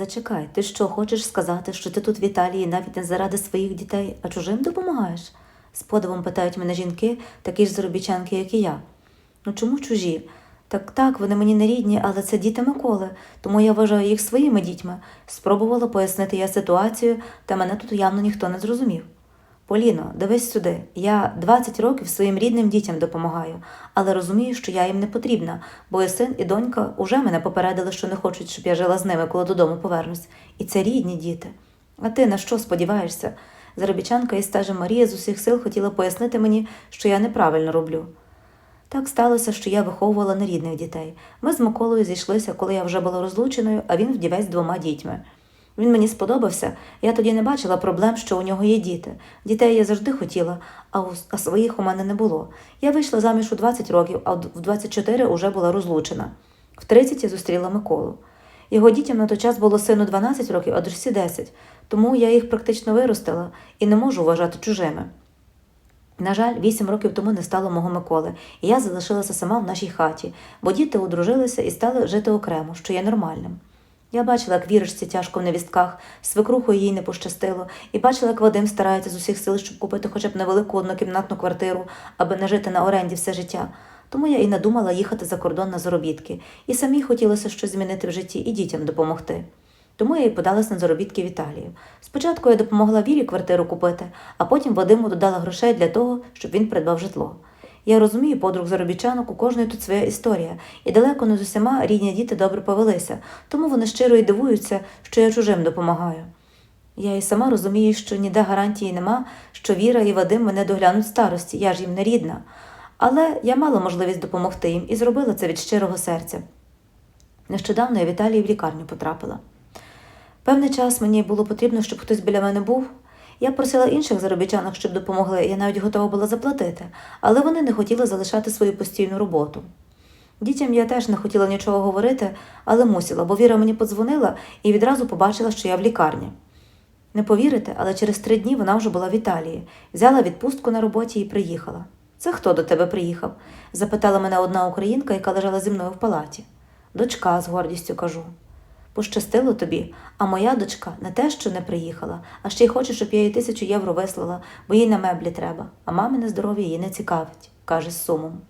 Зачекай, ти що, хочеш сказати, що ти тут в Італії навіть не заради своїх дітей, а чужим допомагаєш? З подивом питають мене жінки, такі ж заробітчанки, як і я. Ну чому чужі? Так так, вони мені не рідні, але це діти Миколи, тому я вважаю їх своїми дітьми. Спробувала пояснити я ситуацію, та мене тут явно ніхто не зрозумів. Поліно, дивись сюди. Я 20 років своїм рідним дітям допомагаю, але розумію, що я їм не потрібна, бо і син, і донька уже мене попередили, що не хочуть, щоб я жила з ними, коли додому повернусь. І це рідні діти. А ти на що сподіваєшся? Заробітчанка із стажем Марія з усіх сил хотіла пояснити мені, що я неправильно роблю. Так сталося, що я виховувала нерідних дітей. Ми з Миколою зійшлися, коли я вже була розлученою, а він вдівець двома дітьми. Він мені сподобався, я тоді не бачила проблем, що у нього є діти. Дітей я завжди хотіла, а, у, а своїх у мене не було. Я вийшла заміж у 20 років, а в 24 уже була розлучена. В 30 я зустріла Миколу. Його дітям на той час було сину 12 років, а дочці 10, тому я їх практично виростила і не можу вважати чужими. На жаль, вісім років тому не стало мого Миколи, і я залишилася сама в нашій хаті, бо діти одружилися і стали жити окремо, що є нормальним. Я бачила, як віришці тяжко в невістках, свекрухою їй не пощастило, і бачила, як Вадим старається з усіх сил, щоб купити хоча б невелику однокімнатну квартиру, аби не жити на оренді все життя. Тому я і надумала їхати за кордон на заробітки, і самій хотілося щось змінити в житті і дітям допомогти. Тому я й подалась на заробітки в Італію. Спочатку я допомогла Вірі квартиру купити, а потім Вадиму додала грошей для того, щоб він придбав житло. Я розумію подруг заробітчанок, у кожної тут своя історія, і далеко не з усіма рідні діти добре повелися, тому вони щиро й дивуються, що я чужим допомагаю. Я і сама розумію, що ніде гарантії нема, що Віра і Вадим мене доглянуть старості, я ж їм не рідна. Але я мала можливість допомогти їм і зробила це від щирого серця. Нещодавно я в в лікарню потрапила. Певний час мені було потрібно, щоб хтось біля мене був. Я просила інших заробітчанок, щоб допомогли, я навіть готова була заплатити, але вони не хотіли залишати свою постійну роботу. Дітям я теж не хотіла нічого говорити, але мусила, бо Віра мені подзвонила і відразу побачила, що я в лікарні. Не повірите, але через три дні вона вже була в Італії, взяла відпустку на роботі і приїхала. Це хто до тебе приїхав? запитала мене одна українка, яка лежала зі мною в палаті. Дочка, з гордістю кажу. Пощастило тобі, а моя дочка не те, що не приїхала, а ще й хоче, щоб я їй тисячу євро вислала, бо їй на меблі треба, а мамине здоров'я її не цікавить, каже з сумом.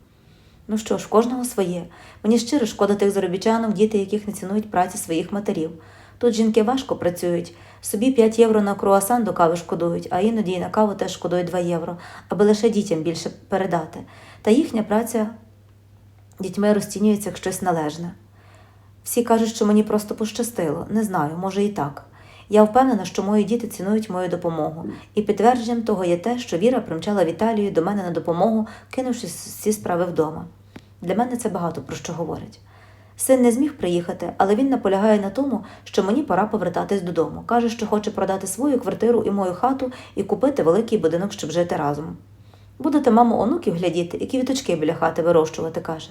Ну що ж, кожного своє. Мені щиро шкода тих заробітчанок, діти, яких не цінують праці своїх матерів. Тут жінки важко працюють, собі 5 євро на круасан до кави шкодують, а іноді і на каву теж шкодують 2 євро, аби лише дітям більше передати. Та їхня праця дітьми розцінюється як щось належне. Всі кажуть, що мені просто пощастило. Не знаю, може і так. Я впевнена, що мої діти цінують мою допомогу, і підтвердженням того є те, що Віра примчала в Італію до мене на допомогу, кинувши всі справи вдома. Для мене це багато про що говорить. Син не зміг приїхати, але він наполягає на тому, що мені пора повертатись додому. Каже, що хоче продати свою квартиру і мою хату і купити великий будинок, щоб жити разом. Будете, мамо, онуків глядіти і квіточки біля хати вирощувати, каже.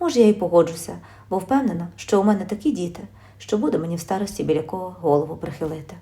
Може, я й погоджуся, бо впевнена, що у мене такі діти, що буде мені в старості біля кого голову прихилити.